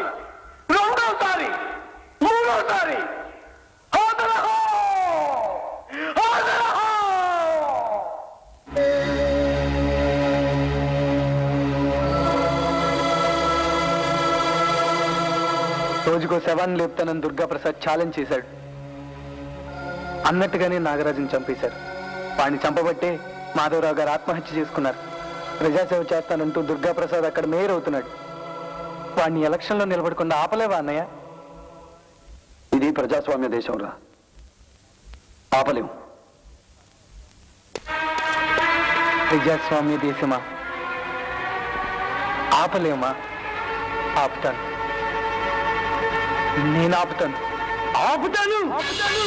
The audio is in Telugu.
ఒకసారి రెండోసారి మూడోసారి. రోజుకో శవాన్ని లేపుతానని దుర్గాప్రసాద్ ఛాలెంజ్ చేశాడు. అన్నట్టుగానే నాగరాజుని చంపేశారు. వాడిని చంపబట్టే మాధవరావు గారు ఆత్మహత్య చేసుకున్నారు. ప్రజాసేవ చేస్తానంటూ దుర్గాప్రసాద్ అక్కడ మేయర్ అవుతున్నాడు. వాడిని ఎలక్షన్లో నిలబడకుండా ఆపలేవా అన్నయ్య? ఇది ప్రజాస్వామ్య దేశంరా ఆపలేం ప్రజాస్వామ్య దేశమా? ఆపలేమా? ఆపుతాను. నేను ఆపుతాను ఆపుతాను. ఆపుతాను!